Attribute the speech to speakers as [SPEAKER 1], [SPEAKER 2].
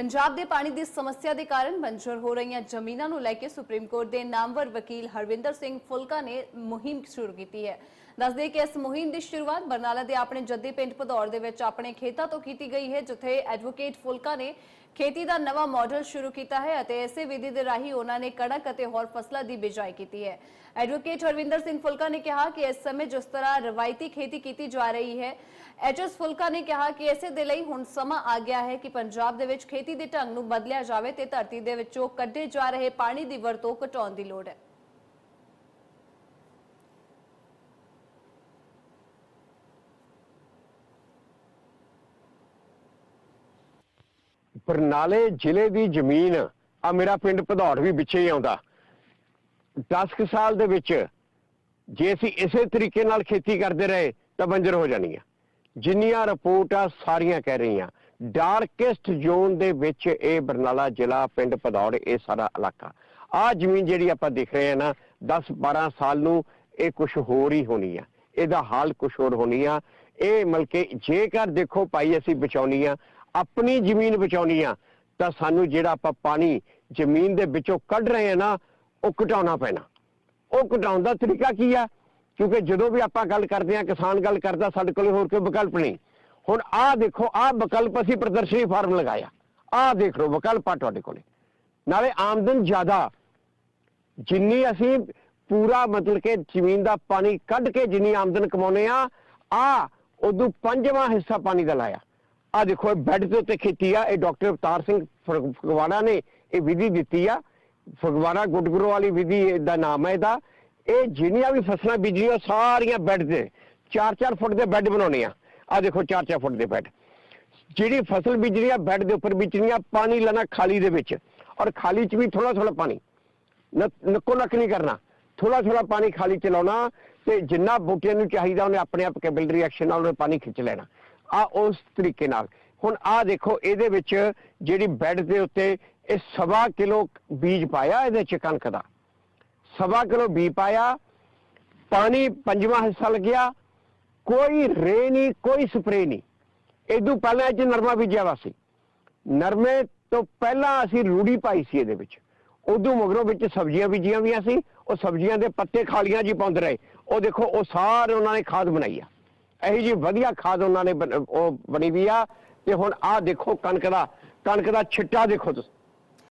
[SPEAKER 1] ਪੰਜਾਬ ਦੇ ਪਾਣੀ ਦੀ ਸਮੱਸਿਆ ਦੇ ਕਾਰਨ ਬੰਜਰ ਹੋ ਰਹੀਆਂ ਜ਼ਮੀਨਾਂ ਨੂੰ ਲੈ ਕੇ ਸੁਪਰੀਮ ਕੋਰਟ ਦੇ ਨਾਮਵਰ ਵਕੀਲ ਹਰਵਿੰਦਰ ਸਿੰਘ ਫੁਲਕਾ ਨੇ ਮੁਹਿੰਮ ਸ਼ੁਰੂ ਕੀਤੀ ਹੈ। ਦੱਸਦੇ ਕਿ ਇਸ ਮੁਹਿੰਮ ਦੀ ਸ਼ੁਰੂਆਤ ਬਰਨਾਲਾ ਦੇ ਆਪਣੇ ਜੱਦੀ ਪਿੰਡ ਭਦੌੜ ਦੇ ਵਿੱਚ ਆਪਣੇ ਖੇਤਾਂ ਤੋਂ ਕੀਤੀ ਗਈ ਹੈ, ਜਿੱਥੇ ਐਡਵੋਕੇਟ ਫੁਲਕਾ ਨੇ ਖੇਤੀ ਦਾ ਨਵਾਂ ਮਾਡਲ ਸ਼ੁਰੂ ਕੀਤਾ ਹੈ ਅਤੇ ਇਸੇ ਵਿਧੀ ਦੇ ਰਾਹੀਂ ਉਹਨਾਂ ਨੇ ਕਣਕ ਅਤੇ ਹੋਰ ਫਸਲਾਂ ਦੀ ਬਿਜਾਈ ਕੀਤੀ ਹੈ। ਐਡਵੋਕੇਟ ਹਰਵਿੰਦਰ ਸਿੰਘ ਫੁਲਕਾ ਨੇ ਕਿਹਾ ਕਿ ਇਸ ਸਮੇਂ ਜਿਸ ਤਰ੍ਹਾਂ ਰਵਾਇਤੀ ਖੇਤੀ ਕੀਤੀ ਜਾ ਰਹੀ ਹੈ, ਐਚਐਸ ਫੁਲਕਾ ਨੇ ਕਿਹਾ ਕਿ ਇਸੇ ਦੇ ਲਈ ਹੁਣ ਸਮਾਂ ਆ ਗਿਆ ਹੈ ਕਿ ਪੰਜਾਬ ਦੇ ਵਿੱਚ ਖੇਤੀ ਦੇ ਢੰਗ ਨੂੰ ਬਦਲਿਆ ਜਾਵੇ ਤੇ ਧਰਤੀ ਦੇ ਵਿੱਚੋਂ ਕੱਢੇ ਜਾ ਰਹੇ ਪਾਣੀ ਦੀ ਵਰਤੋਂ ਘਟਾਉਣ ਦੀ ਲੋੜ ਹੈ।
[SPEAKER 2] ਬਰਨਾਲੇ ਜ਼ਿਲ੍ਹੇ ਦੀ ਜ਼ਮੀਨ, ਆ ਮੇਰਾ ਪਿੰਡ ਭਦੌੜ ਵੀ ਵਿੱਚੇ ਹੀ ਆਉਂਦਾ। 10 ਕੁ ਸਾਲ ਦੇ ਵਿੱਚ ਜੇ ਅਸੀਂ ਇਸੇ ਤਰੀਕੇ ਨਾਲ ਖੇਤੀ ਕਰਦੇ ਰਹੇ, ਤਾਂ ਬੰਜਰ ਹੋ ਜਾਣੀ ਆ ਜਿੰਨੀਆਂ ਰਿਪੋਰਟਾਂ ਸਾਰੀਆਂ ਕਹਿ ਰਹੀਆਂ। ਡਾਰਕੈਸਟ ਜ਼ੋਨ ਦੇ ਵਿੱਚ ਇਹ ਬਰਨਾਲਾ ਜ਼ਿਲ੍ਹਾ, ਪਿੰਡ ਭਦੌੜ, ਇਹ ਸਾਰਾ ਇਲਾਕਾ। ਆ ਜ਼ਮੀਨ ਜਿਹੜੀ ਆਪਾਂ ਦੇਖ ਰਹੇ ਆ ਨਾ 10 12 ਸਾਲ ਨੂੰ ਇਹ ਕੁਝ ਹੋਰ ਹੀ ਹੋਣੀ ਆ। ਇਹਦਾ ਹਾਲ ਕੁਝ ਹੋਰ ਹੋਣੀ ਆ। ਇਹ ਮਲਕੇ ਜੇਕਰ ਦੇਖੋ ਭਾਈ ਅਸੀਂ ਬਚਾਉਣੀ ਆ ਆਪਣੀ ਜ਼ਮੀਨ ਬਚਾਉਣੀ ਆ, ਤਾਂ ਸਾਨੂੰ ਜਿਹੜਾ ਆਪਾਂ ਪਾਣੀ ਜ਼ਮੀਨ ਦੇ ਵਿੱਚੋਂ ਕੱਢ ਰਹੇ ਆ ਨਾ, ਉਹ ਘਟਾਉਣਾ ਪੈਣਾ। ਉਹ ਘਟਾਉਣ ਦਾ ਤਰੀਕਾ ਕੀ ਆ? ਕਿਉਂਕਿ ਜਦੋਂ ਵੀ ਆਪਾਂ ਗੱਲ ਕਰਦੇ ਆ, ਕਿਸਾਨ ਗੱਲ ਕਰਦਾ, ਸਾਡੇ ਕੋਲ ਹੋਰ ਕੋਈ ਵਿਕਲਪ ਨਹੀਂ। ਹੁਣ ਆਹ ਦੇਖੋ, ਆਹ ਵਿਕਲਪ ਅਸੀਂ ਪ੍ਰਦਰਸ਼ਨੀ ਫਾਰਮ ਲਗਾਇਆ। ਆਹ ਦੇਖ ਲਓ, ਵਿਕਲਪ ਆ ਤੁਹਾਡੇ ਕੋਲੇ। ਨਾਲੇ ਆਮਦਨ ਜ਼ਿਆਦਾ। ਜਿੰਨੀ ਅਸੀਂ ਪੂਰਾ ਮਤਲਬ ਕਿ ਜ਼ਮੀਨ ਦਾ ਪਾਣੀ ਕੱਢ ਕੇ ਜਿੰਨੀ ਆਮਦਨ ਕਮਾਉਨੇ ਆ ਆ ਉਦੋਂ ਪੰਜਵਾਂ ਹਿੱਸਾ ਪਾਣੀ ਦਾ ਲਾਇਆ। ਆ ਦੇਖੋ, ਇਹ ਬੈੱਡ ਦੇ ਉੱਤੇ ਖੇਤੀ ਆ, ਇਹ ਡਾਕਟਰ ਅਵਤਾਰ ਸਿੰਘ ਫਗ- ਫਗਵਾੜਾ ਨੇ ਇਹ ਵਿਧੀ ਦਿੱਤੀ ਆ। ਫਗਵਾੜਾ ਗੁੱਡਗੁਰੂ ਵਾਲੀ ਵਿਧੀ ਦਾ ਨਾਮ ਹੈ ਇਹਦਾ। ਇਹ ਜਿੰਨੀਆਂ ਵੀ ਫਸਲਾਂ ਬੀਜੀਆਂ ਸਾਰੀਆਂ ਬੈੱਡ ਤੇ 4-4 ਫੁੱਟ ਦੇ ਬੈੱਡ ਬਣਾਉਣੇ ਆ। ਆ ਦੇਖੋ 4-4 ਫੁੱਟ ਦੇ ਬੈੱਡ ਜਿਹੜੀ ਫਸਲ ਬੀਜਣੀ ਆ ਬੈੱਡ ਦੇ ਉੱਪਰ ਬੀਜਣੀ ਆ, ਪਾਣੀ ਲੈਣਾ ਖਾਲੀ ਦੇ ਵਿੱਚ। ਔਰ ਖਾਲੀ 'ਚ ਵੀ ਥੋੜਾ ਥੋੜਾ ਪਾਣੀ। ਨੱਕੋ ਨੱਕ ਨਹੀਂ ਕਰਨਾ। ਥੋੜਾ ਥੋੜਾ ਪਾਣੀ ਖਾਲੀ ਚ ਲਾਉਣਾ ਤੇ ਜਿੰਨਾ ਬੂਟਿਆਂ ਨੂੰ ਚਾਹੀਦਾ, ਉਹਨੇ ਆਪਣੇ ਆਪ ਕੈਬਲ ਐਕਸ਼ਨ ਨਾਲ ਉਹਨੇ ਪਾਣੀ ਖਿੱਚ ਲੈਣਾ। ਆ ਉਸ ਤਰੀਕੇ ਨਾਲ। ਹੁਣ ਆ ਦੇਖੋ, ਇਹਦੇ ਵਿੱਚ ਜਿਹੜੀ ਬੈੱਡ ਦੇ ਉੱਤੇ ਇਹ ਸਵਾ ਕਿਲੋ ਬੀਜ ਪਾਇਆ ਇਹਦੇ ਚ ਕਣਕ ਦਾ। ਸਵਾ ਕਿਲੋ ਬੀਜ ਪਾਇਆ, ਪਾਣੀ ਪੰਜਵਾਂ ਹਿੱਸਾ ਲੱਗਿਆ, ਕੋਈ ਰੇ ਨਹੀਂ, ਕੋਈ ਸਪਰੇ ਨਹੀਂ। ਇਦੋਂ ਪਹਿਲਾਂ ਇਹ 'ਚ ਨਰਮਾ ਬੀਜਿਆ ਵਾ ਸੀ। ਨਰਮੇ ਤੋਂ ਪਹਿਲਾਂ ਅਸੀਂ ਰੂੜੀ ਪਾਈ ਸੀ ਇਹਦੇ ਵਿੱਚ। ਉਦੋਂ ਮਗਰੋਂ ਵਿੱਚ ਸਬਜ਼ੀਆਂ ਬੀਜੀਆਂ ਵੀਆਂ ਸੀ, ਉਹ ਸਬਜ਼ੀਆਂ ਦੇ ਪੱਤੇ ਖਾਲੀਆਂ ਜੀ ਪਾਉਂਦੇ ਰਹੇ। ਉਹ ਦੇਖੋ, ਉਹ ਸਾਰੇ ਉਹਨਾਂ ਨੇ ਖਾਦ ਬਣਾਈ ਆ। ਇਹੀ ਜੀ ਵਧੀਆ ਖਾਦ ਉਹਨਾਂ ਨੇ ਬਣ- ਉਹ ਬਣੀ ਵੀ ਆ। ਤੇ ਹੁਣ ਆਹ ਦੇਖੋ ਕਣਕ ਦਾ ਕਣਕ ਦਾ ਛਿੱਟਾ ਦੇਖੋ ਤੁਸੀਂ।